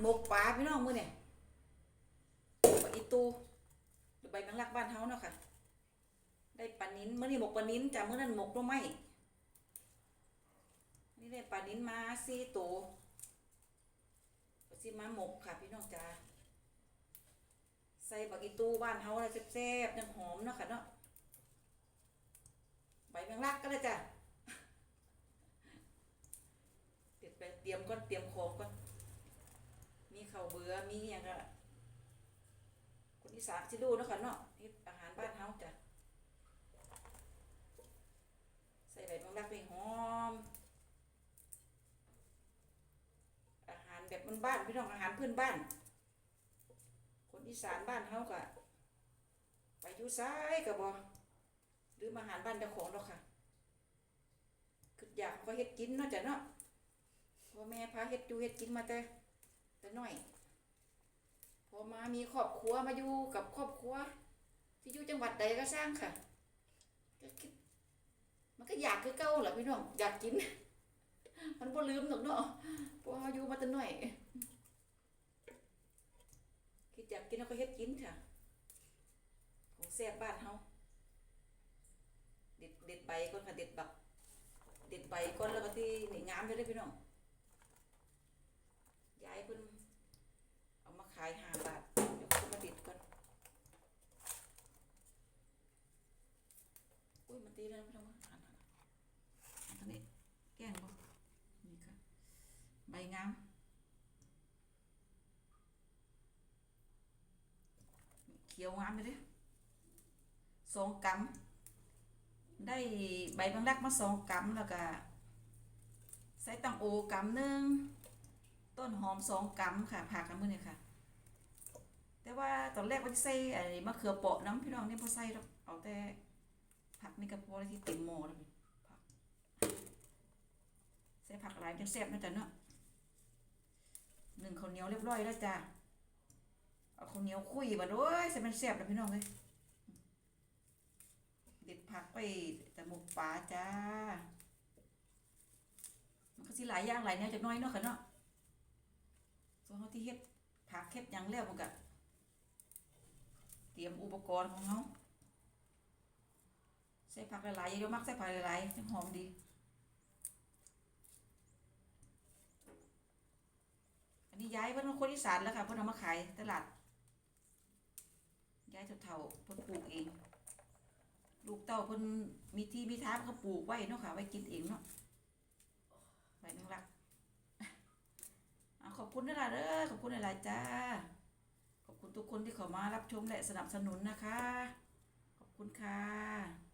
หมกปลาพี่น้องมื้อเนี่ยปลาอีตูหรือใบแมงลักบ้านเฮาเนาะค่ะ ได้ปลานิ้นมื้อนี้หมกปลานิ้นจ้ะมื้อนั้นหมกหน่อไม้นี่ได้ปลานิ้นมาสี่ตัวสิมาหมกค่ะพี่น้องจ้าใส่บักอีตูบ้านเฮาแล้วแซ่บๆยังหอมเนาะค่ะเนาะใบแมงลักก็เลยจ้ะเตรียมก่อนเตรียมาวเบื่อมีอย่างก็คนอีสานสิรู้เนาะค่ะเนาะนี่อาหารบ้านเฮาจ้ะใส่ใบแมงลักไปหอม อาหารแบบบ้านๆพี่น้องอาหารพื้นบ้าน คนอีสานบ้านเฮาก็ไปอยู่ซ้ายก็บ่หรือมาอาหารบ้านเจ้าของดอกค่ะคืออยากก็เฮ็ดกินเนาะจ้ะเนาะพ่อแม่พาเฮ็ดอยู่เฮ็ดกินมาแต่ แต่น้อย พอมามีครอบครัวมาอยู่กับครอบครัว ที่อยู่จังหวัดใดก็สร้างค่ะก็คิดมันก็อยากคือเก่าแหละพี่น้องอยากกิน มันบ่ลืมหรอกเนาะพราะว่าอยู่มาแต่น้อยคิดอยากกินแล้วก็เฮ็ดกินค่ะของแซ่บบ้านเฮาเด็ดเด็ดใบก่อนค่ะเด็ดบัก เด็ดใบก่อนแล้วก็ที่นี่งามไปเลยพี่น้อง เพิ่นเอามาขายห้าบาทเดี๋ยวเพิ่นมาเด็ดก่อนอุ้ยมันตีแล้วพี่น้องหันหันหันทางนี้แกงบ่นี่ค่ะใบงามเขียวงามเลยสองกำได้ใบแมงลักมาสองกำแล้วก็ใส่ตังโอกำหนึ่ง ต้นหอมสองกำค่ะผักกันมื้อนี้ค่ะ แต่ว่าตอนแรกว่าจะใส่ไอ้มะเขือเปาะน้ำพี่น้องนี่พอใส่แล้วเอาแต่ผักนี่ก็พอแล้วที่เต็มหม้อแล้วผักใส่ผักหลายจังแซ่บนะจ๊ะเนาะหนึ่งข้าวเหนียวเรียบร้อยแล้วจ้ะเอาข้าวเหนียวคุยมาด้วยใส่มันแซ่บนะพี่น้องเลยเด็ดผักไปแต่หมกปลาจ้ามันก็สิหลายอย่างหลายแนวจากน้อยเนาะค่ะเนาะ ส่วนเขาที่เฮ็ดผักเฮ็ดยังแล้วมันก็เตรียมอุปกรณ์ของเขาใส่ผักหลายๆเยอะมักใส่ผักหลายๆจังหอมดี อันนี้ย้ายเพิ่นเป็นคนอีสานแล้วค่ะเพิ่นเอามาขายตลาด ย้ายเท่าๆเพิ่นปลูกเอง ลูกเต้าเพิ่นมีที่มีทางเขาปลูกไว้เนาะค่ะไว้กินเองเนาะใบแมงลักอะ บคุณนะล่ะเด้อขอบคุณหลายๆจ้า ขอบคุณทุกคนที่เข้ามารับชมและสนับสนุนนะคะ ขอบคุณค่ะ